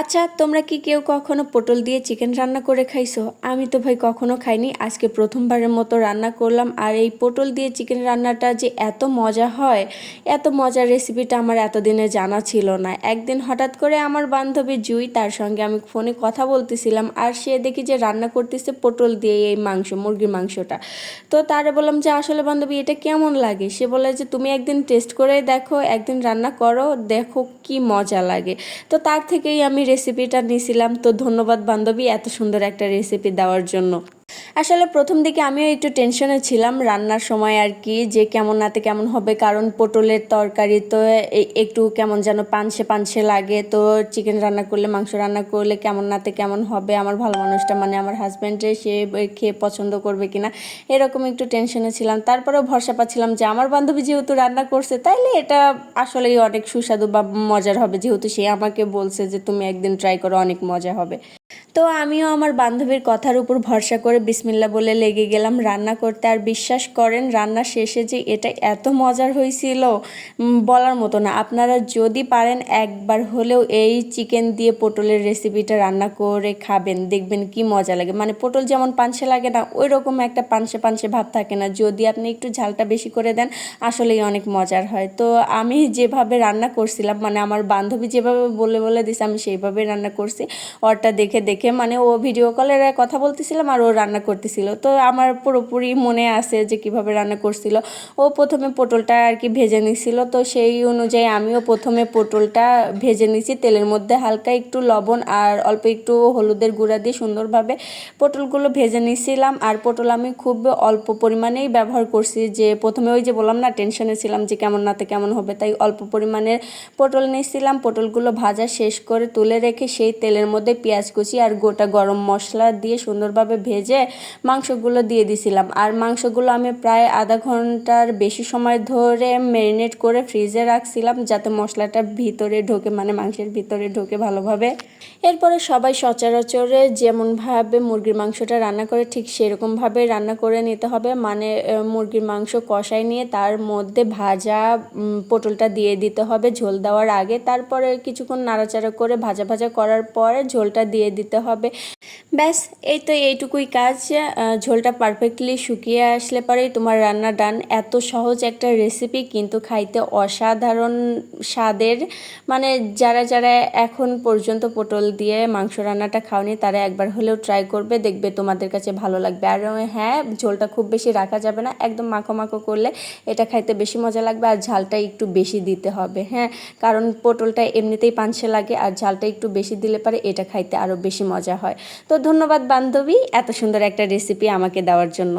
আচ্ছা তোমরা কি কেউ কখনো পটল দিয়ে চিকেন রান্না করে খাইছো? আমি তো ভাই কখনো খাইনি। আজকে প্রথমবারের মতো রান্না করলাম আর এই পটল দিয়ে চিকেন রান্নাটা যে এত মজা হয়, এত মজার রেসিপিটা আমার এতদিনে জানা ছিল না। একদিন হঠাৎ করে আমার বান্ধবী জুই তার সঙ্গে আমি ফোনে কথা বলতেছিলাম আর সে দেখি যে রান্না করতেছে পটল দিয়ে এই মাংস, মুরগির মাংসটা। তো তারে বললাম যে, আসলে বান্ধবী, এটা কেমন লাগে? সে বলে যে, তুমি একদিন টেস্ট করে দেখো, একদিন রান্না করো, দেখো কি মজা লাগে। তো তার থেকেই আমি রেসিপিটা নিয়েছিলাম। তো ধন্যবাদ বান্ধবী এত সুন্দর একটা রেসিপি দেওয়ার জন্য। আসলে প্রথম দিকে আমিও একটু টেনশনে ছিলাম রান্নার সময় আর কি, যে কেমন নাতে কেমন হবে, কারণ পটলের তরকারি তো একটু কেমন যেন পানসে পানসে লাগে, তো চিকেন রান্না করলে, মাংস রান্না করলে কেমন নাতে কেমন হবে, আমার ভালো মানুষটা মানে আমার হাজব্যান্ডে সে খেয়ে পছন্দ করবে কিনা, এরকম একটু টেনশনে ছিলাম। তারপরেও ভরসা পাচ্ছিলাম যে আমার বান্ধবী যেহেতু রান্না করছে, তাইলে এটা আসলেই অনেক সুস্বাদু বা মজার হবে, যেহেতু সে আমাকে বলছে যে তুমি একদিন ট্রাই করো, অনেক মজা হবে। তো আমিও আমার বান্ধবীর কথার উপর ভরসা করে বিসমিল্লা বলে লেগে গেলাম। রান্না করতে আর বিশ্বাস করেন, রান্না শেষে যে এটা এত মজার হয়েছিল বলার মতো না। আপনারা যদি পারেন একবার হলেও এই চিকেন দিয়ে পটলের রেসিপিটা রান্না করে খাবেন, দেখবেন কি মজা লাগে। মানে পটল যেমন পানসে লাগে না ওই রকম একটা পানসে পানসে ভাব থাকে না। যদি আপনি একটু ঝালটা বেশি করে দেন, আসলেই অনেক মজার হয়। তো আমি যেভাবে রান্না করছিলাম মানে আমার বান্ধবী যেভাবে বলে বলে দিছে, আমি সেইভাবে রান্না করছি। ওরটা দেখে দেখে মানে ও ভিডিও কলের কথা বলতেছিলাম আর ও রান্না করতেছিল। তো আমার পুরোপুরি মনে আছে যে কীভাবে রান্না করছিল। ও প্রথমে পটলটা আর কি ভেজে নিছিল। তো সেই অনুযায়ী আমিও প্রথমে পটলটা ভেজে নিছি। তেলের মধ্যে হালকা একটু লবণ আর অল্প একটু হলুদের গুঁড়া দিয়ে সুন্দরভাবে পটলগুলো ভেজে নিছিলাম। আর পটল আমি খুব অল্প পরিমাণেই ব্যবহার করছি যে প্রথমে ওই যে বললাম না টেনশনে ছিলাম যে কেমন নাতে কেমন হবে। তাই অল্প পরিমাণের পটল নিয়েছিলাম পটলগুলো ভাজা শেষ করে তুলে রেখে সেই তেলের মধ্যে পেঁয়াজ কুচি আর গোটা গরম মশলা দিয়ে সুন্দরভাবে ভেজে মাংসগুলো দিয়ে দিছিলাম। আর মাংসগুলো আমি প্রায় আধা ঘণ্টার বেশি সময় ধরে ম্যারিনেট করে ফ্রিজে রাখছিলাম যাতে মশলাটা ভিতরে ঢোকে মানে মাংসের ভিতরে ঢোকে ভালোভাবে। এরপরে সবাই সচরাচরে যেমনভাবে মুরগির মাংসটা রান্না করে ঠিক সেরকমভাবে রান্না করে নিতে হবে। মানে মুরগির মাংস কষাই নিয়ে তার মধ্যে ভাজা পটলটা দিয়ে দিতে হবে ঝোল দেওয়ার আগে। তারপরে কিছুক্ষণ নাড়াচাড়া করে ভাজা ভাজা করার পরে ঝোলটা দিয়ে দিতে হবে। ব্যাস, এই তো এইটুকুই কাজ। ঝোলটা পারফেক্টলি শুকিয়ে আসলে পরেই তোমার রান্না ডান এত সহজ একটা রেসিপি কিন্তু খাইতে অসাধারণ স্বাদের। মানে যারা যারা এখন পর্যন্ত পটল দিয়ে মাংস রান্নাটা খাওনি, তারা একবার হলেও ট্রাই করবে, দেখবে তোমাদের কাছে ভালো লাগবে। আর হ্যাঁ ঝোলটা খুব বেশি রাখা যাবে না, একদম মাখো মাখো করলে এটা খাইতে বেশি মজা লাগবে আর ঝালটা একটু বেশি দিতে হবে হ্যাঁ? কারণ পটলটা এমনিতেই পানসে লাগে, আর ঝালটা একটু বেশি দিলে পারে এটা খাইতে আরও বেশি মজা হয়। তো ধন্যবাদ বান্ধবী এত সুন্দর একটা রেসিপি আমাকে দেওয়ার জন্য।